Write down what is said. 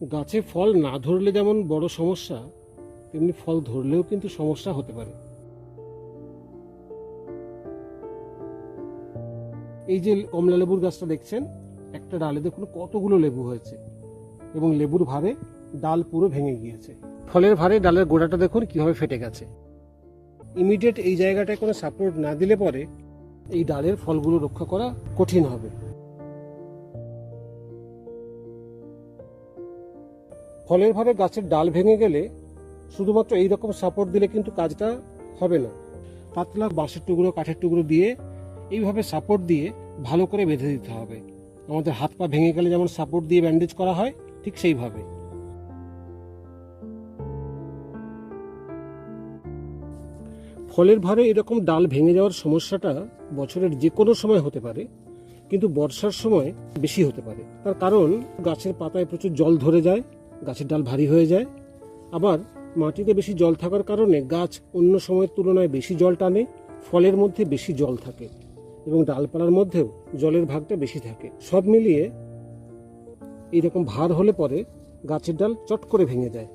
গাছে ফল না ধরলে যেমন বড় সমস্যা, তেমনি ফল ধরলেও কিন্তু সমস্যা হতে পারে। এই যে কমলা লেবুর গাছটা দেখছেন, একটা ডালে দেখুন কতগুলো লেবু হয়েছে এবং লেবুর ভারে ডাল পুরো ভেঙে গিয়েছে। ফলের ভারে ডালের গোড়াটা দেখুন কীভাবে ফেটে গেছে। ইমিডিয়েট এই জায়গাটায় কোনো সাপোর্ট না দিলে পরে এই ডালের ফলগুলো রক্ষা করা কঠিন হবে। ফলের ভারে গাছের ডাল ভেঙে গেলে শুধুমাত্র এই রকম সাপোর্ট দিলে কিন্তু কাজটা হবে না। পাতলা বাঁশের টুকরো, কাঠের টুকরো দিয়ে এইভাবে সাপোর্ট দিয়ে ভালো করে বেঁধে দিতে হবে। আমাদের হাত পা ভেঙে গেলে যেমন সাপোর্ট দিয়ে ব্যান্ডেজ করা হয়, ঠিক সেইভাবে। ফলের ভারে এরকম ডাল ভেঙে যাওয়ার সমস্যাটা বছরের যে কোনো সময় হতে পারে, কিন্তু বর্ষার সময় বেশি হতে পারে। তার কারণ গাছের পাতায় প্রচুর জল ধরে যায় গাছের ডাল ভারী হয়ে যায়। আবার মাটিতে বেশি জল থাকার কারণে গাছ অন্য সময়ের তুলনায় বেশি জল টানে, ফলের মধ্যে বেশি জল থাকে এবং ডালপালার মধ্যেও জলের ভাগটা বেশি থাকে। সব মিলিয়ে এইরকম ভার হলে পরে গাছের ডাল চট করে ভেঙে যায়।